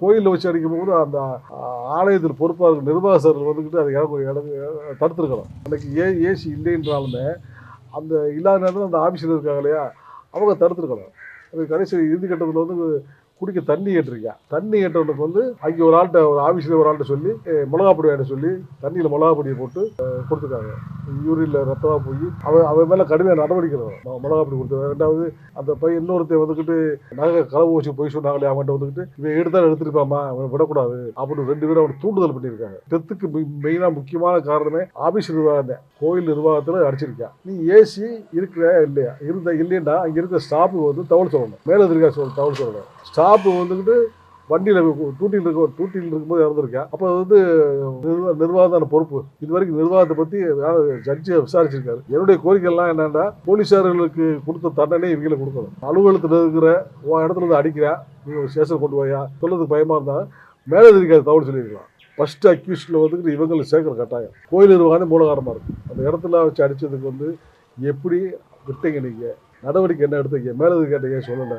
கோயிலில் வச்சு அடிக்கும் போது அந்த ஆலயத்தில் பொறுப்பாக நிர்வாகர்கள் வந்துக்கிட்டு அதை இடம் இடம் தடுத்துருக்கணும். அன்னைக்கு ஏ ஏசி இல்லைன்றாலுமே அந்த இல்லாத நேரத்தில் அந்த ஆஃபீஸில் இருக்காங்க இல்லையா? அவங்க தடுத்துருக்கணும். அது கடைசி இறுதி கட்டத்தில் வந்து குடிக்க தண்ணி ஏற்றிருக்கா. தண்ணி ஏற்றவனுக்கு வந்து அங்கே ஒரு ஆள்கிட்ட ஒரு ஆஃபீஸில் ஒரு ஆள்கிட்ட சொல்லி மிளகா பொடி வாங்கிட்டு சொல்லி தண்ணியில் மிளகா பொடியை போட்டு கொடுத்துருக்காங்க யூரியில் ரத்தமாக போய் அவன் அவன் மேலே கடுமையாக நடவடிக்கை ம- மிளகா பொடி கொடுத்து ரெண்டாவது அந்த பையன் இன்னொருத்தன் வந்துக்கிட்டு நகை களவு வச்சு போய் சொன்னாங்களே அவன்கிட்ட வந்துக்கிட்டு இவன் எடுத்தாலும் எடுத்துருப்பாமா அவனை விடக்கூடாது அப்படின்னு ரெண்டு பேரும் அவனை தூண்டுதல் பண்ணியிருக்காங்க. டெத்துக்கு மெயினாக முக்கியமான காரணமே ஆஃபீஸ் நிர்வாகம் தான் கோயில் நிர்வாகத்தில் அடிச்சிருக்கேன் நீ ஏசி இருக்கிற இல்லையா? இருந்த இல்லைன்னா அங்கே இருக்கிற ஸ்டாஃபுக்கு வந்து தவறு சொல்லணும். மேலதிரிகா சொல்ல தவறு சொல்லணும். ஸ்டாஃப் வந்துக்கிட்டு வண்டியில் டூட்டியில் இருக்க டூட்டியில் இருக்கும்போது இறந்துருக்கேன். அப்போ அது வந்து நிர்வாகத்தான பொறுப்பு. இது வரைக்கும் நிர்வாகத்தை பற்றி ஜட்ஜி விசாரிச்சிருக்காரு. என்னுடைய கோரிக்கைலாம் என்னென்னா போலீஸார்களுக்கு கொடுத்த தண்டனை இவங்களை கொடுக்கணும். அலுவலகத்தில் இருக்கிற உன் இடத்துல இருந்து அடிக்கிறேன் நீ ஒரு ஸ்டேஷன் கொண்டு போயா சொல்றதுக்கு பயமாக இருந்தால் மேலதிரிக்காத தவறு சொல்லியிருக்கலாம். ஃபர்ஸ்ட் அக்யூஸ்டில் வந்துக்கிட்டு இவங்களை சேர்க்குற கட்டாயம். கோயில் நிர்வாகம் மூலகாரமாக இருக்கும் அந்த இடத்துல வச்சு அடித்ததுக்கு வந்து எப்படி விட்டீங்க நீங்கள் நடவடிக்கை என்ன எடுத்தீங்க? மேலதிரி கேட்டீங்க சொல்லலை?